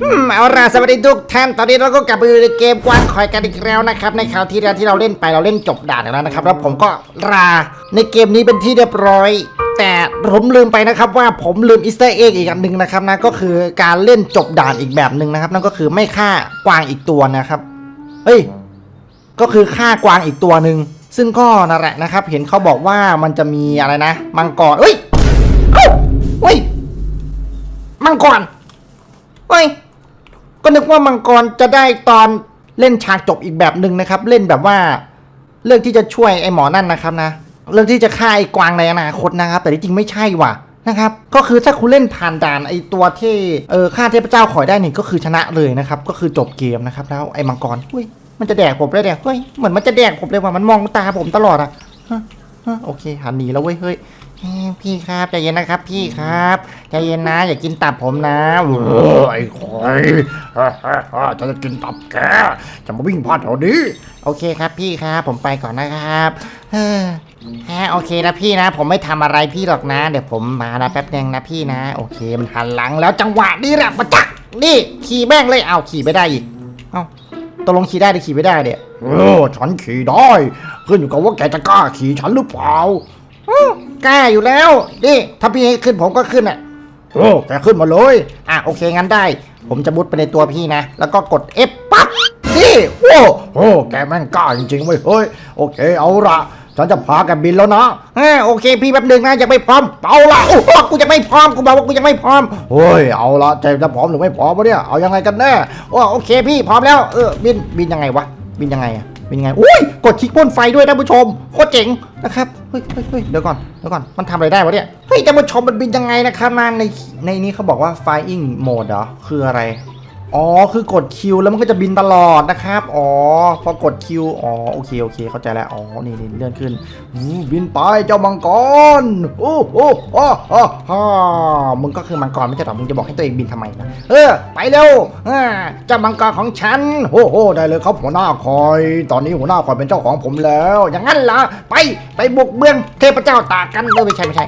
เอาล่ะสวัสดีทุกท่านตอนนี้เราก็กลับมาอยู่ในเกมกวางคอยกันอีกแล้วนะครับในคราวที่แล้วที่เราเล่นไปเราเล่นจบด่านแล้วนะครับแล้วผมก็ลาในเกมนี้เป็นที่เรียบร้อย แต่ผมลืมไปนะครับว่าผมลืมอีสเตอร์เอ็กอีกอันหนึ่งนะครับนะก็คือการเล่นจบด่านอีกแบบหนึ่งนะครับ นั่นก็คือไม่ฆ่ากวางอีกตัวนะครับเฮ้ยก็คือฆ่ากวางอีกตัวหนึ่งซึ่งก็นั่นแหละนะครับ เห็นเขาบอกว่ามันจะมีอะไรนะ มังกรเอ้ยเฮ้ยมังกรเฮ้ย ก็นึกว่ามังกรจะได้ตอนเล่นฉากจบอีกแบบหนึ่งนะครับ เล่นแบบว่า เรื่องที่จะช่วยไอ้หมอนั่นนะครับนะ เรื่องที่จะฆ่าไอ้กวางในอนาคตนะครับ แต่ที่จริงไม่ใช่ว่ะนะครับ ก็คือถ้าคุณเล่นผ่านด่านไอ้ตัวที่เออฆ่าเทพเจ้าขอยได้นี่ก็คือชนะเลยนะครับ ก็คือจบเกมนะครับ แล้วไอ้มังกรเฮ้ยมันจะแดกผมเลยเนี่ยเฮ้ยเหมือนมันจะแดกผมเลยว่ะมันมองตาผมตลอดอะฮะฮะโอเคหันหนีแล้วเว้ยเฮ้ย พี่ครับใจเย็นนะครับ พี่ครับใจเย็นนะ อย่ากินตับผมนะเออไอ้คอยฮ่าฮ่าฮ่าฉันจะกินตับแกจะมาวิ่งพลาดแถวนี้ โอเคครับพี่ครับผมไปก่อนนะครับเฮ้อฮะโอเคนะพี่นะ ผมไม่ทำอะไรพี่หรอกนะ เดี๋ยวผมมานะแป๊บนึงนะพี่นะ โอเคมันหันหลังแล้วจังหวะนี้แหละมาจักนี่ขี่แม่งเลยเอาขี่ไม่ได้อีกเอ้าตกลงขี่ได้หรือขี่ไม่ได้เนี่ยเออฉันขี่ได้ ขึ้นอยู่กับว่าแกจะกล้าขี่ฉันหรือเปล่าอื้อ กล้าอยู่แล้ว นี่ ถ้าพี่ให้ขึ้นผมก็ขึ้นอะเออแกขึ้นมาเลย อะโอเคงั้นได้ ผมจะมุดไปในตัวพี่นะ แล้วก็กด F ปั๊บนี่โอ้โอ้แกแม่งกล้าจริงๆเว้ยเฮ้ยโอเค เอาละฉันจะพาแกบินแล้วนะอ่าโอเค พี่แป๊บนึงนะยังไม่พร้อมเอาละโอ้โหกูจะไม่พร้อมกูบอกว่ากูยังไม่พร้อมเฮ้ยเอาละใจจะพร้อมหรือไม่พร้อมวะเนี่ยเอายังไงกันแน่โอ้โอเคพี่พร้อมแล้วเออบินบินยังไงวะบินยังไงอะ เป็นยังไงอุ้ยกดคลิกพ่นไฟด้วยท่านผู้ชมโคตรเจ๋งนะครับเฮ้ยเฮ้ยเฮ้ยเดี๋ยวก่อนเดี๋ยวก่อนมันทำอะไรได้วะเนี่ยเฮ้ยท่านผู้ชมมันบินยังไงนะครับมาในในนี้เขาบอกว่า flying mode เหรอคืออะไร อ๋อ คือกดคิวแล้วมันก็จะบินตลอดนะครับ อ๋อ พอกดคิว อ๋อ โอเค โอเค เข้าใจแล้ว อ๋อ นี่นี่เลื่อนขึ้น บินไปเจ้ามังกร โอ้โอ้ฮ่าฮ่าฮ่ามึงก็คือมังกรไม่ใช่หรอ มึงจะบอกให้ตัวเองบินทำไมนะ เออ ไปเร็วเจ้ามังกรของฉัน โอ้โหได้เลยครับหัวหน้าคอย ตอนนี้หัวหน้าคอยเป็นเจ้าของผมแล้ว อย่างนั้นเหรอ ไป ไปบุกเบืองเทพเจ้าตากันเออไม่ใช่ไม่ใช่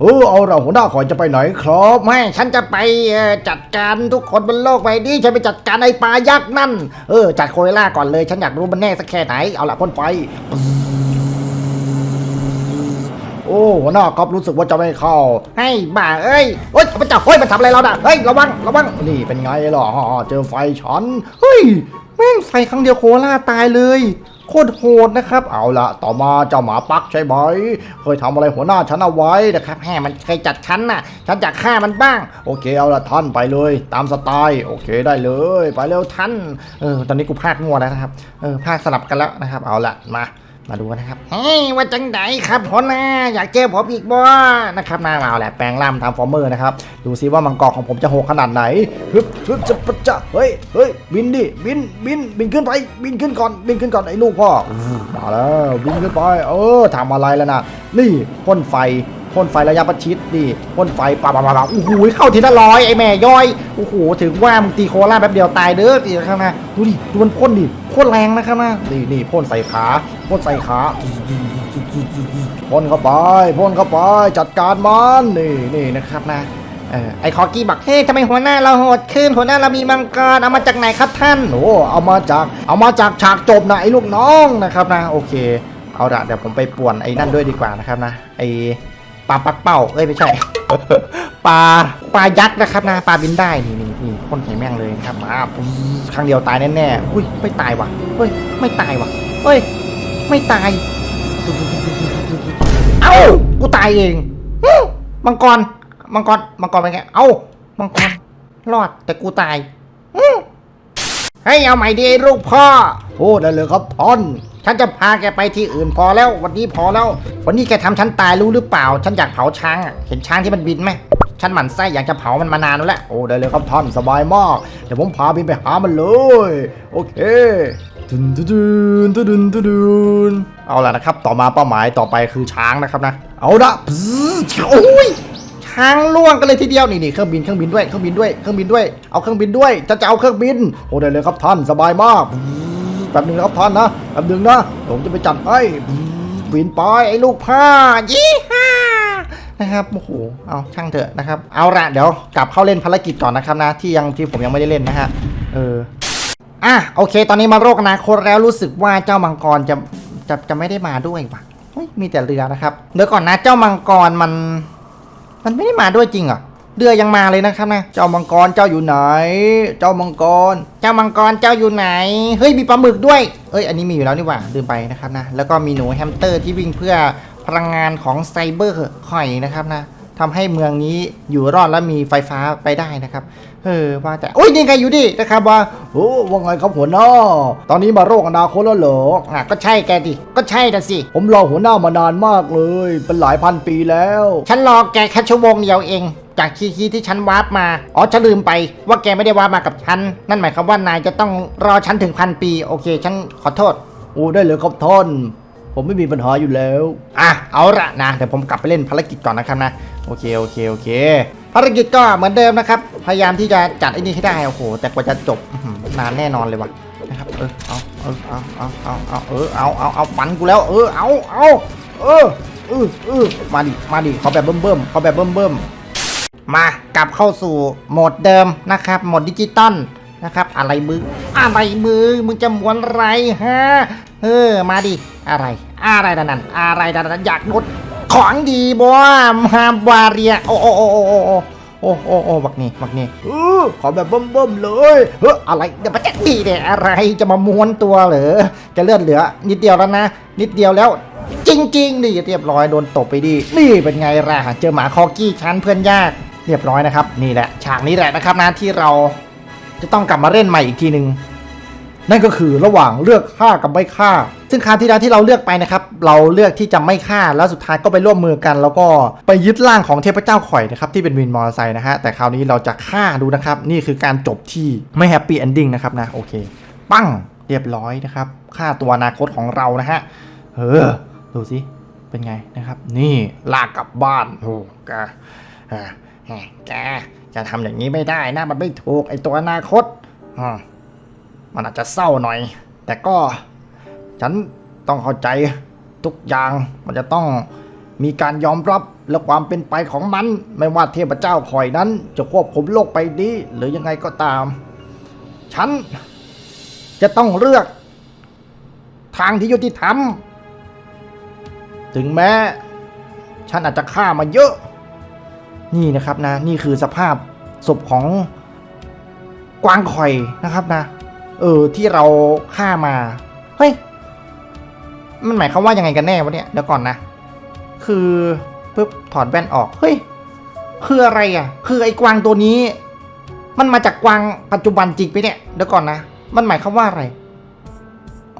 เออเอาเราหัวหน้าคอยจะไปไหนครับไม่ฉันจะไปจัดการทุกคนบนโลกใบนี้ฉันไปจัดการไอ้ปลายักษ์นั่น เออจัดโคเรล่าก่อนเลยฉันอยากรู้มันแน่สักแค่ไหนเอาละพ่นไฟโอ้หัวหน้าครับรู้สึกว่าจะไม่เข้า ให้บ้าเอ้ยโอ๊ยพระเจ้าเฮ้ยมันทำอะไรเราน่ะเฮ้ยระวังระวังนี่เป็นไงล่ะเจอไฟฉันเฮ้ยแม่งไฟครั้งเดียวโคล่าตายเลย โคตรโหดนะครับ เอาละต่อมาเจ้าหมาปักใช่ไหมเคยทำอะไรหัวหน้าฉันเอาไว้นะครับแห่มันเคยจัดฉันน่ะ ฉันจะฆ่ามันบ้าง โอเคเอาละท่านไปเลย ตามสไตล์โอเคได้เลย ไปเร็วท่านเออตอนนี้กูพากงัวแล้วนะครับเออพากสลับกันแล้วนะครับ เอาละมา มาดูกันนะครับเฮ้ยว่าจังไดครับพ่อนะอยากเจอผมอีกบ่นะครับนาเอาแหละแปลงร่างทำฟอร์เมอร์นะครับ ดูซิว่ามังกรของผมจะโหดขนาดไหนฮึบฮึบจะปะจะเฮ้ยเฮ้ยบินดิบินบินบินขึ้นไปบินขึ้นก่อนบินขึ้นก่อนไอ้ลูกพ่อมาแล้วบินขึ้นไปเออทำอะไรแล้วนะนี่พ่นไฟ พ่นไฟระยะประชิดนี่พ่นไฟปะปะปะปะโอ้โหเข้าทีละร้อยไอแม่ย่อยโอ้โหถึงว่ามึงตีโคราแป๊บเดียวตายเด้อตีข้างหน้าดูดิดูมันพ่นดิโคตรแรงนะครับนะนี่นี่พ่นใส่ขาพ่นใส่ขาพ่นเข้าไปพ่นเข้าไปจัดการมันนี่นี่นะครับนะไอ้คอกี้บอกเฮ้ทำไมหัวหน้าเราโหดขึ้นหัวหน้าเรามีมังกรเอามาจากไหนครับท่านโอ้เอามาจากเอามาจากฉากจบนะไอ้ลูกน้องนะครับนะโอเค เอาละเดี๋ยวผมไปป่วนไอ้นั่นด้วยดีกว่านะครับนะไอ้ ปลาปักเป้า เอ้ยไม่ใช่ ปลาปลายักษ์นะครับนะปลาบินได้นี่นี่นี่พ่นใส่แม่งเลยครับมาปุ๊บครั้งเดียวตายแน่ๆอุ้ยไม่ตายว่ะเฮ้ยไม่ตายว่ะเฮ้ยไม่ตาย เอ้ากูตายเองมังกรมังกรมังกรเป็นไงเอ้ามังกรรอดแต่กูตายให้เอาใหม่ดีลูกพ่อโอ้ได้เลยครับท่าน ฉันจะพาแกไปที่อื่นพอแล้ว วันนี้พอแล้ว วันนี้แกทำฉันตายรู้หรือเปล่า ฉันอยากเผาช้างอะเห็นช้างที่มันบินไหมฉันหมั่นไส้อยากจะเผามันมานานแล้วแหละโอ้ได้เลยครับท่านสบายมากเดี๋ยวผมพาบินไปหามันเลย โอเคดุนดุนดุนดุนดุนดุนเอาล่ะนะครับ ต่อมาเป้าหมายต่อไปคือช้างนะครับนะ เอาละโอ้ยช้างล่วงกันเลยทีเดียวนี่นี่เครื่องบินเครื่องบินด้วยเครื่องบินด้วยเครื่องบินด้วย เอาเครื่องบินด้วยจะจะเอาเครื่องบินโอ้ได้เลยครับท่านสบายมาก แป๊บนึงนะครับท่านนะแป๊บนึงนะ ผมจะไปจัดให้บินไปไอ้ลูกพ่อยี่ห้านะครับโอ้โหเอาช่างเถอะนะครับ เอาละเดี๋ยวกลับเข้าเล่นภารกิจก่อนนะครับนะที่ยังที่ผมยังไม่ได้เล่นนะฮะเอออะโอเค ตอนนี้มาโรคอนาคตแล้วรู้สึกว่าเจ้ามังกรจะจะจะไม่ได้มาด้วยว่ะเฮ้ยมีแต่เรือนะครับเดี๋ยวก่อนนะเจ้ามังกรมัน มันไม่ได้มาด้วยจริงเหรอ เรือยังมาเลยนะครับนะ เจ้ามังกรเจ้าอยู่ไหน เจ้ามังกร เจ้ามังกรเจ้าอยู่ไหน เฮ้ยมีปลาหมึกด้วย เอ้ยอันนี้มีอยู่แล้วนี่หว่าลืมไปนะครับนะ แล้วก็มีหนูแฮมสเตอร์ที่วิ่งเพื่อพลังงานของไซเบอร์คอยนะครับนะทำให้เมืองนี้อยู่รอดและมีไฟฟ้าไปได้นะครับ เออว่าแต่อุ้ยนี่ไงอยู่ดินะครับว่าโอ้ว่าไงครับหัวหน้า ตอนนี้มาโรคอนาคตแล้วเหรออะก็ใช่แกดิ ก็ใช่นะสิ ผมรอหัวหน้ามานานมากเลย เป็นหลายพันปีแล้ว ฉันรอแกแค่ชั่วโมงเดียวเอง จากคีย์คีย์ที่ฉันวาร์ปมา อ๋อฉันลืมไปว่าแกไม่ได้วาร์ปมากับฉัน นั่นหมายความว่านายจะต้องรอฉันถึงพันปี โอเค ฉันขอโทษโอ้ได้เลยครับท่านผมไม่มีปัญหาอยู่แล้ว อะ เอาละนะ เดี๋ยวผมกลับไปเล่นภารกิจก่อนนะครับนะ โอเค โอเค โอเค ภารกิจก็เหมือนเดิมนะครับ พยายามที่จะจัดไอ้นี่ให้ได้ โอ้โห แต่กว่าจะจบอื้อหือนานแน่นอนเลยวะนะครับ เออ เอา เออ เอา เอา เอา เอา เออ เอา เอา เอาฟันกูแล้ว เออ เอา เอา เออเออเออมาดิ มาดิเขาแบบเบิ่มเบิ่มๆเขาแบบเบิ่มเบิ่มๆ มากลับเข้าสู่โหมดเดิมนะครับโหมดดิจิตอลนะครับ อะไรมืออะไรมือมึงจะม้วนอะไรฮะเออมาดิอะไร อะไรนั่นนันอะไรนั่นนันอยากนดของดีบ่มาบาเรียโอ้โอ้โอ้โอ้โอ้โอ้โอ้โอ้บักนี่บักนี่ออขอแบบเบิ่มๆเลยเฮ้ยอะไรเดี๋ยวมันจะดีเนี่ยอะไรจะมาม้วนตัวเหรอจะเลือดเหลือ นิดเดียวแล้วนะ นิดเดียวแล้วจริงๆนี่เรียบร้อยโดนตบไปดีนี่เป็นไงล่ะเจอหมาคอกี้ชั้นเพื่อนยาก เรียบร้อยนะครับ นี่แหละฉากนี้แหละนะครับนะที่เราจะต้องกลับมาเล่นใหม่อีกทีหนึ่งนั่นก็คือระหว่างเลือกฆ่ากับไม่ฆ่า ซึ่งคราวที่แล้วที่เราเลือกไปนะครับ เราเลือกที่จะไม่ฆ่าแล้วสุดท้ายก็ไปร่วมมือกัน แล้วก็ไปยึดร่างของเทพเจ้าข่อยนะครับที่เป็นวินมอเตอร์ไซค์นะฮะแต่คราวนี้เราจะฆ่าดูนะครับ นี่คือการจบที่ไม่แฮปปี้เอนดิ้งนะครับนะโอเค ปั้งเรียบร้อยนะครับฆ่าตัวอนาคตของเรานะฮะเออดูสิเป็นไงนะครับ นี่ลากกลับบ้านโอ้แกอ่า แกจะทำอย่างนี้ไม่ได้นะมันไม่ถูกไอตัวอนาคตมันอาจจะเศร้าหน่อย แต่ก็ ฉันต้องเข้าใจทุกอย่างมันจะต้องมีการยอมรับและความเป็นไปของมัน ไม่ว่าเทพเจ้าคอยนั้น จะควบคุมโลกไปนี้หรือยังไงก็ตาม ฉันจะต้องเลือก ทางที่ยุติธรรม ถึงแม้ ฉันอาจจะฆ่ามาเยอะ นี่นะครับนะนี่คือสภาพศพของกวางคอยนะครับนะ เออที่เราฆ่ามา เฮ้ย มันหมายความว่ายังไงกันแน่วะเนี่ยเดี๋ยวก่อนนะ คือปุ๊บถอดแว่นออกเฮ้ยคืออะไรอะ คือไอ้กวางตัวนี้ มันมาจากกวางปัจจุบันจริงไปเนี่ยเดี๋ยวก่อนนะ มันหมายความว่าอะไร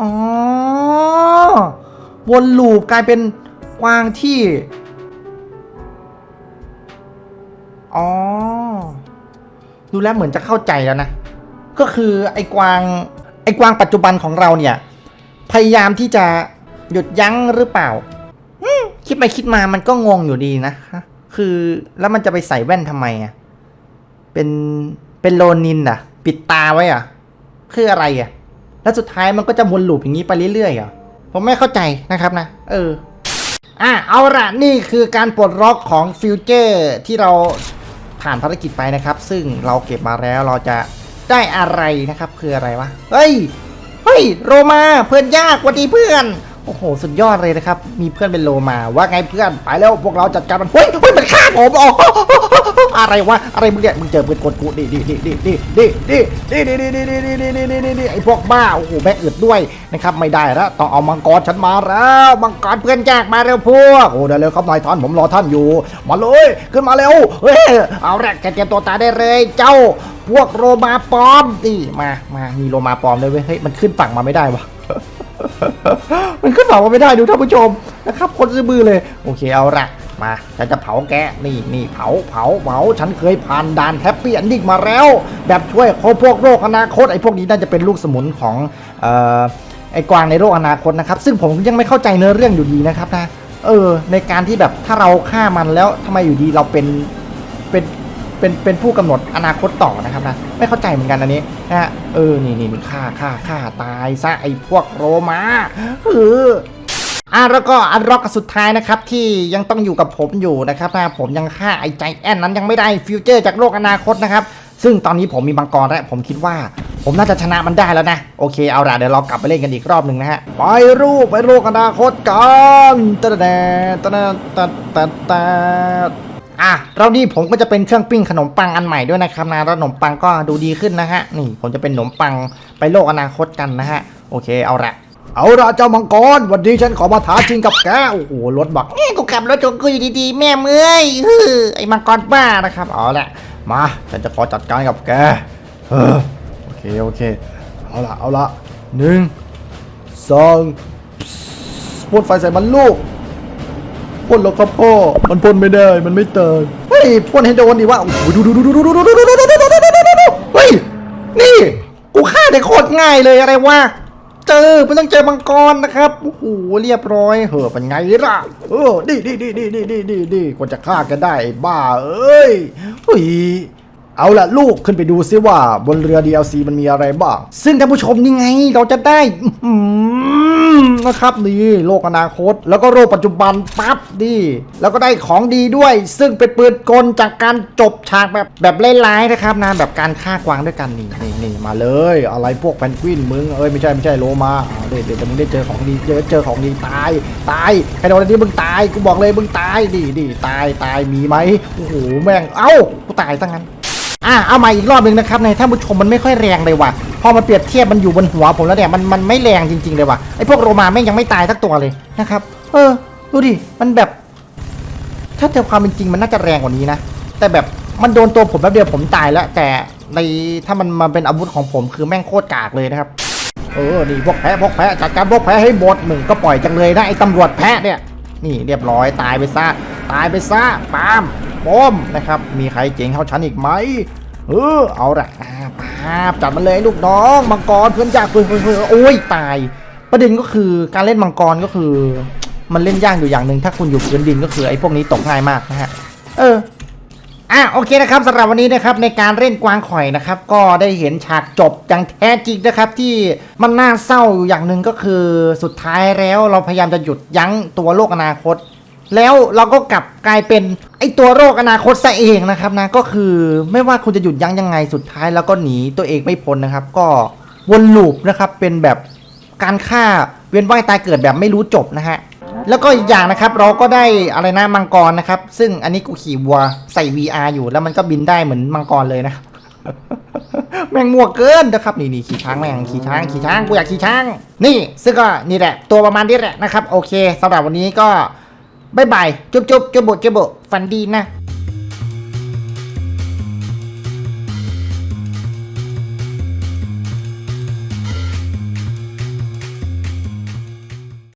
อ๋อวนลูปกลายเป็นกวางที่ อ๋อ ดูแล้วเหมือนจะเข้าใจแล้วนะ ก็คือไอ้กวางไอ้กวางปัจจุบันของเราเนี่ย พยายามที่จะหยุดยั้งหรือเปล่าคิดไปคิดมามันก็งงอยู่ดีนะฮะคือแล้วมันจะไปใส่แว่นทำไมอะเป็นเป็นโลนินอะ ปิดตาไว้อะ คืออะไรอะ แล้วสุดท้ายมันก็จะวนลูปอย่างนี้ไปเรื่อยๆอะผมไม่เข้าใจนะครับนะ เออ อะเอาละนี่คือการปลดล็อกของฟิวเจอร์ที่เรา ผ่านภารกิจไปนะครับ ซึ่งเราเก็บมาแล้วเราจะได้อะไรนะครับ คืออะไรวะ เฮ้ย เฮ้ย โรมาเพื่อนยากวันดีเพื่อน โอ้โห สุดยอดเลยนะครับ มีเพื่อนเป็นโลมา ว่าไงเพื่อน ไปแล้วพวกเราจัดการมันเฮ้ยเฮ้ยมันฆ่าผมอ๋ออะไรวะ อะไรมึงเนี่ย มึงเจอปืนกลกูดิดิดิดิดิดิดิดิดิดิดิดิดิดิดิดิดิดิไอพวกบ้า โอ้โหแม่งอึดด้วยนะครับ ไม่ได้แล้วต้องเอามังกรฉันมาแล้ว มังกรเพื่อนยากมาเร็วพวก โอ้เดี๋ยวเร็วครับนายท่าน ผมรอท่านอยู่ มาเลย ขึ้นมาเร็ว เฮ้ย เอาแรกแกเตรียมตัวตายได้เลย เจ้า พวกโรมาปลอมนี่มา มา มีโรมาปลอมเลยเว้ย เฮ้ย มันขึ้นฝั่งมาไม่ได้วะ มันขึ้นฝั่งมาไม่ได้ดูท่านผู้ชมนะครับคนซื้อมือเลย โอเคเอาละมาฉันจะเผาแกนี่นี่เผาเผาเผาฉันเคยผ่านด่านแฮปปี้อันดิ้งมาแล้ว แบบช่วยคนพวกโรคอนาคตไอ้พวกนี้น่าจะเป็นลูกสมุนของเอ่อไอ้กวางในโรคอนาคตนะครับซึ่งผมยังไม่เข้าใจเนื้อเรื่องอยู่ดีนะครับนะเออในการที่แบบถ้าเราฆ่ามันแล้วทำไมอยู่ดีเราเป็นเป็น เป็นเป็นผู้กำหนดอนาคตต่อนะครับนะไม่เข้าใจเหมือนกันอันนี้นะฮะเออนี่นี่นี่ฆ่าฆ่าฆ่าตายซะไอ้พวกโรมาเอออะแล้วก็อันร็อกสุดท้ายนะครับที่ยังต้องอยู่กับผมอยู่นะครับนะผมยังฆ่าไอ้ใจแอนนั้นยังไม่ได้ฟิวเจอร์จากโลกอนาคตนะครับซึ่งตอนนี้ผมมีมังกรแล้วผมคิดว่า ผมน่าจะชนะมันได้แล้วนะ โอเคเอาละเดี๋ยวเรากลับไปเล่นกันอีกรอบหนึ่งนะฮะไปรูปไปโลกอนาคตกันตะแดตะแดตะตะตะ อะเรานี่ผมก็จะเป็นเครื่องปิ้งขนมปังอันใหม่ด้วยนะครับนะแล้วขนมปังก็ดูดีขึ้นนะฮะนี่ผมจะเป็นขนมปังไปโลกอนาคตกันนะฮะโอเคเอาละเอาละเจ้ามังกรวันนี้ฉันขอมาท้าชิงกับแกโอ้โหรถบักเอ้ยกูขับรถจงกูอยู่ดีๆ แม่เมื่อยฮือไอ้มังกรบ้านะครับเอาละมาฉันจะขอจัดการกับแกเออโอเคโอเคเอาละเอาละหนึ่งสองพ่นไฟใส่มันลูก พ่นแล้วครับพ่อ มันพ่นไม่ได้ มันไม่เตินเฮ้ยพ่นให้โดนดิว่าโอ้โหดูดูดูดูดูดูดูดูดูดูดูดูดูดูเฮ้ย นี่ กูฆ่าได้โคตรง่ายเลยอะไรวะ เจอไม่ต้องเจอมังกรนะครับ โอ้โห เรียบร้อย เหอะเป็นไงล่ะ เออดีดีดีดีดีดีดีดีกว่าจะฆ่ากันได้บ้า เอ้ยเฮ้ยเอาละลูกขึ้นไปดูซิว่าบนเรือ DLC มันมีอะไรบ้าง ซึ่งท่านผู้ชมนี่ไง เราจะได้อื นะครับนี่โลกอนาคต แล้วก็โลกปัจจุบันปั๊บดี แล้วก็ได้ของดีด้วย ซึ่งเป็นปืนกลจากการจบฉากแบบแบบร้ายนะครับนะแบบการฆ่ากวางด้วยกันนี่นี่นี่มาเลย อะไรพวกแพนกวินมึงเอ้ยไม่ใช่ไม่ใช่โลมาอ่าเดี๋ยวเดี๋ยวมึงได้เจอของดีเจอเจอของดีตายตายใครโดนอันนี้มึงตายกูบอกเลยมึงตายดีดีตายตายมีไหมโอ้โหแม่งเอ้ากูตายซะงั้นอะเอาใหมาอีกรอบหนึ่งนะครับในท่านผู้ชมมันไม่ค่อยแรงเลยว่ะ พอมาเปรียบเทียบมันอยู่บนหัวผมแล้วเนี่ยมันมันไม่แรงจริง ๆ เลยว่ะไอพวกโรมาแม่งยังไม่ตายสักตัวเลยนะครับ เออ ดูดิมันแบบ ถ้าเจอความเป็นจริงมันน่าจะแรงกว่านี้นะแต่แบบมันโดนตัวผมแป๊บเดียวผมตายแล้ว แต่ในถ้ามันมาเป็นอาวุธของผมคือแม่งโคตรกากเลยนะครับ เออนี่พวกแพ้พวกแพ้จัดการพวกแพ้ให้หมดหนึ่งก็ปล่อยจังเลยนะไอ้ตำรวจแพะเนี่ยนี่เรียบร้อยตายไปซะตายไปซะปามปอมนะครับ มีใครเจ๋งเท่าฉันอีกไหมเออเอาละอ่าาบจัดมันเลยลูกน้องมังกรเพื่อนยากเพื่อนเพื่อนเพื่อนโอ้ยตาย ประเด็นก็คือการเล่นมังกรก็คือ มันเล่นยากอยู่อย่างหนึ่งถ้าคุณอยู่พื้นดินก็คือไอ้พวกนี้ตกง่ายมากนะฮะเอออะโอเคนะครับสำหรับวันนี้นะครับในการเล่นกวางข่อยนะครับก็ได้เห็นฉากจบอย่างแท้จริงนะครับที่มันน่าเศร้าอยู่อย่างหนึ่งก็คือสุดท้ายแล้วเราพยายามจะหยุดยั้งตัวโลกอนาคต แล้วเราก็กลับกลายเป็นไอตัวโรคอนาคตซะเองนะครับนะก็คือไม่ว่าคุณจะหยุดยั้งยังไงสุดท้ายแล้วก็หนีตัวเองไม่พ้นนะครับ ก็วนลูปนะครับเป็นแบบการฆ่าเวียนว่ายตายเกิดแบบไม่รู้จบนะฮะแล้วก็อีกอย่างนะครับเราก็ได้อะไรนะมังกรนะครับ ซึ่งอันนี้กูขี่วัวใส่ VR อยู่แล้วมันก็บินได้เหมือนมังกรเลยนะ แม่งมัวเกินนะครับนี่นี่ขี่ช้างแม่งขี่ช้างขี่ช้างกูอยากขี่ช้าง นี่ ซึ่งก็นี่แหละ ตัวประมาณนี้แหละนะครับ โอเคสำหรับวันนี้ก็ บายบาย จุ๊บจุ๊บจุ๊บบุจุ๊บบุฟันดีนะ